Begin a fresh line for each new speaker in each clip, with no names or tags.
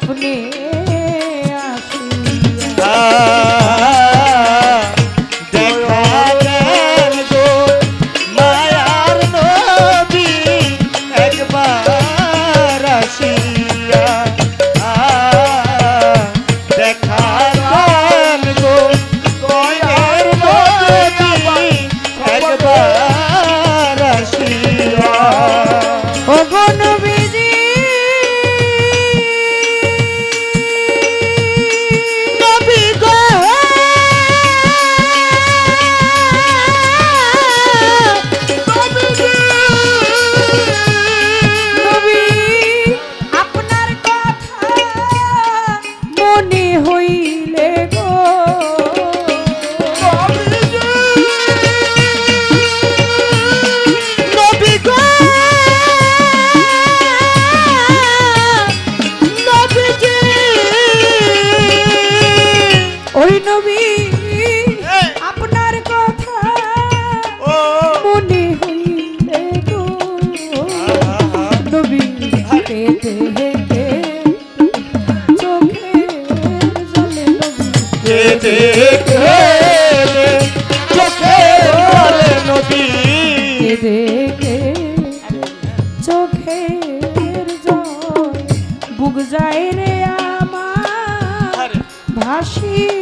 স্বপ্নে আসিয়া। চোখের জল বুক যায় রে আমার। ভাসিয়া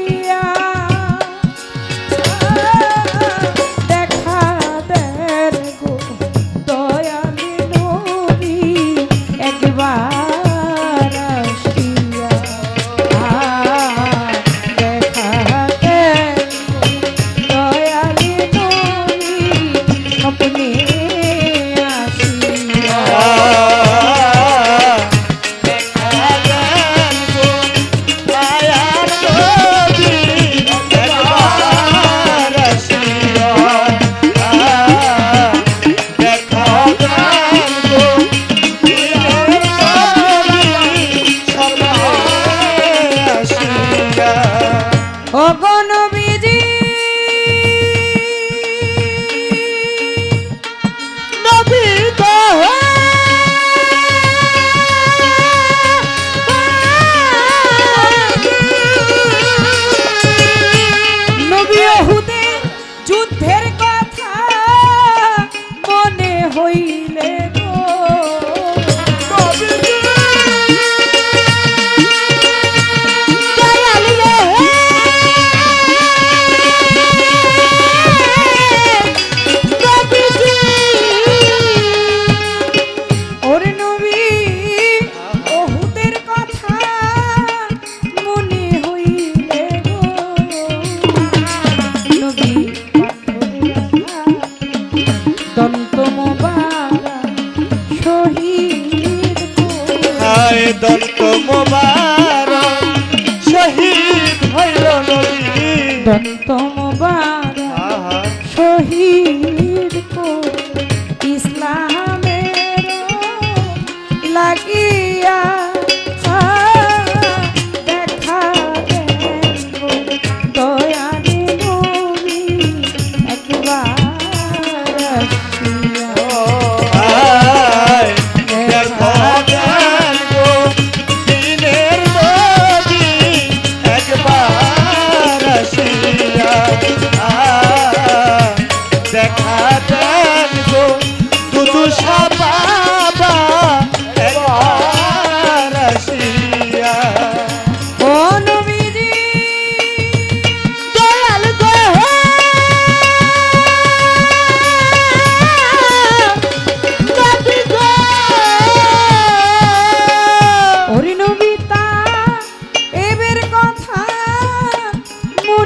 peace.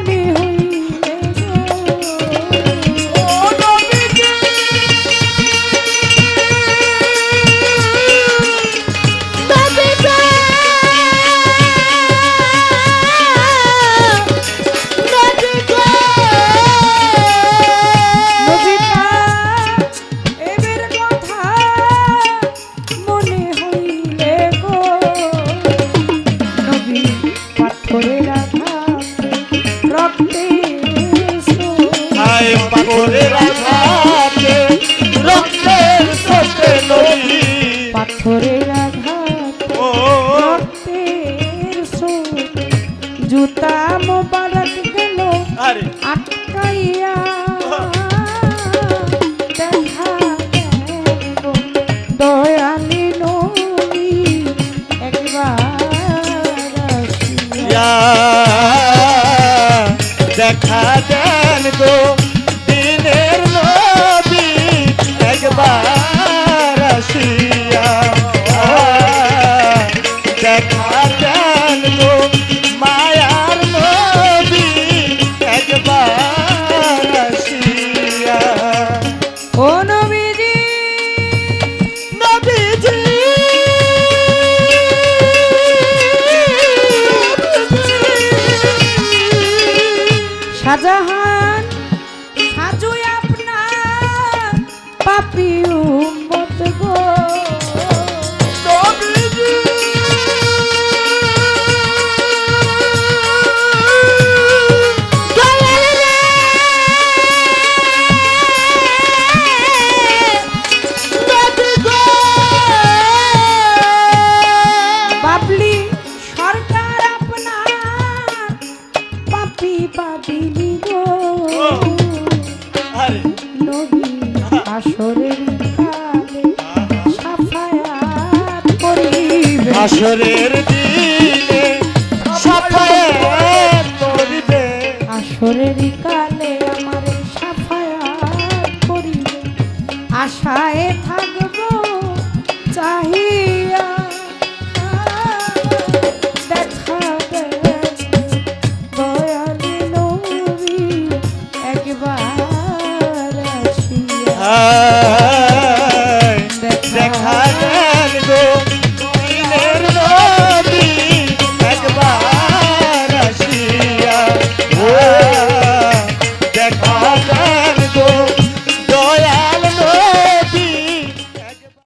আমি লম্বা করে রাখা আছে রক্তের সাথে নদী পাথরের
আঘাত ও। রক্তের সোপ
জুতা মোবারক গেল আটকাইয়া আসরের
দিনে সাফায় করিবে।
আসরের কালে আমার সাফায় করিবে। আশায় থাকব চাহিয়া দেখা দয়ালি নবী একবার আসিয়া
দেখা দেন গো।